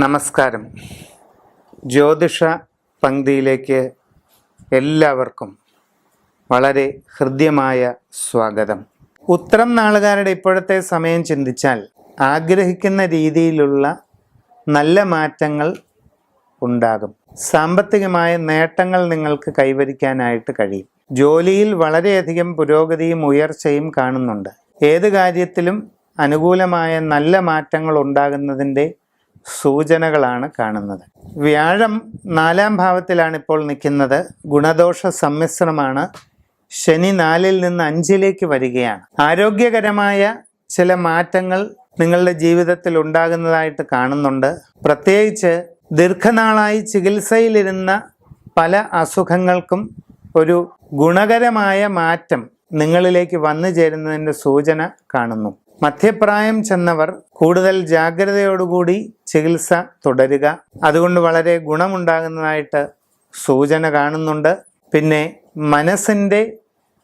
നമസ്കാരം. ജ്യോതിഷ പങ്ക്തിയിലേക്ക് എല്ലാവർക്കും വളരെ ഹൃദ്യമായ സ്വാഗതം. ഉത്തരം നാളുകാരുടെ ഇപ്പോഴത്തെ സമയം ചിന്തിച്ചാൽ ആഗ്രഹിക്കുന്ന രീതിയിലുള്ള നല്ല മാറ്റങ്ങൾ ഉണ്ടാകും. സാമ്പത്തികമായ നേട്ടങ്ങൾ നിങ്ങൾക്ക് കൈവരിക്കാനായിട്ട് കഴിയും. ജോലിയിൽ വളരെയധികം പുരോഗതിയും ഉയർച്ചയും കാണുന്നുണ്ട്. ഏത് കാര്യത്തിലും അനുകൂലമായ നല്ല മാറ്റങ്ങൾ ഉണ്ടാകുന്നതിന്റെ സൂചനകളാണ് കാണുന്നത്. വ്യാഴം നാലാം ഭാവത്തിലാണ് ഇപ്പോൾ നിൽക്കുന്നത്. ഗുണദോഷ സമ്മിശ്രമാണ്. ശനി നാലിൽ നിന്ന് അഞ്ചിലേക്ക് വരികയാണ്. ആരോഗ്യകരമായ ചില മാറ്റങ്ങൾ നിങ്ങളുടെ ജീവിതത്തിൽ ഉണ്ടാകുന്നതായിട്ട് കാണുന്നുണ്ട്. പ്രത്യേകിച്ച് ദീർഘനാളായി ചികിത്സയിലിരുന്ന പല അസുഖങ്ങൾക്കും ഒരു ഗുണകരമായ മാറ്റം നിങ്ങളിലേക്ക് വന്നു ചേരുന്നതിന്റെ സൂചന കാണുന്നു. മധ്യപ്രായം ചെന്നവർ കൂടുതൽ ജാഗ്രതയോടുകൂടി ചികിത്സ തുടരുക. അതുകൊണ്ട് വളരെ ഗുണമുണ്ടാകുന്നതായിട്ട് സൂചന കാണുന്നുണ്ട്. പിന്നെ മനസ്സിന്റെ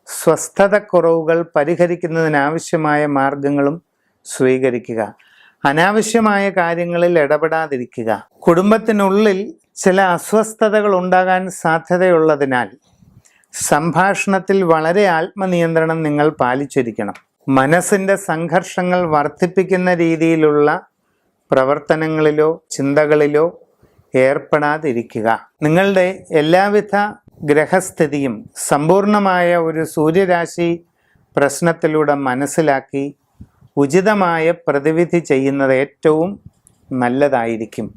സ്വസ്ഥതക്കുറവുകൾ പരിഹരിക്കുന്നതിനാവശ്യമായ മാർഗങ്ങളും സ്വീകരിക്കുക. അനാവശ്യമായ കാര്യങ്ങളിൽ ഇടപെടാതിരിക്കുക. കുടുംബത്തിനുള്ളിൽ ചില അസ്വസ്ഥതകൾ ഉണ്ടാകാൻ സാധ്യതയുള്ളതിനാൽ സംഭാഷണത്തിൽ വളരെ ആത്മനിയന്ത്രണം നിങ്ങൾ പാലിച്ചിരിക്കണം. മനസ്സിന്റെ സംഘർഷങ്ങൾ വർദ്ധിപ്പിക്കുന്ന രീതിയിലുള്ള പ്രവർത്തനങ്ങളിലോ ചിന്തകളിലോ ഏർപ്പെടാതിരിക്കുക. നിങ്ങളുടെ എല്ലാവിധ ഗ്രഹസ്ഥിതിയും സമ്പൂർണമായ ഒരു സൂര്യരാശി പ്രശ്നത്തിലൂടെ മനസ്സിലാക്കി ഉചിതമായ പ്രതിവിധി ചെയ്യുന്നത് ഏറ്റവും നല്ലതായിരിക്കും.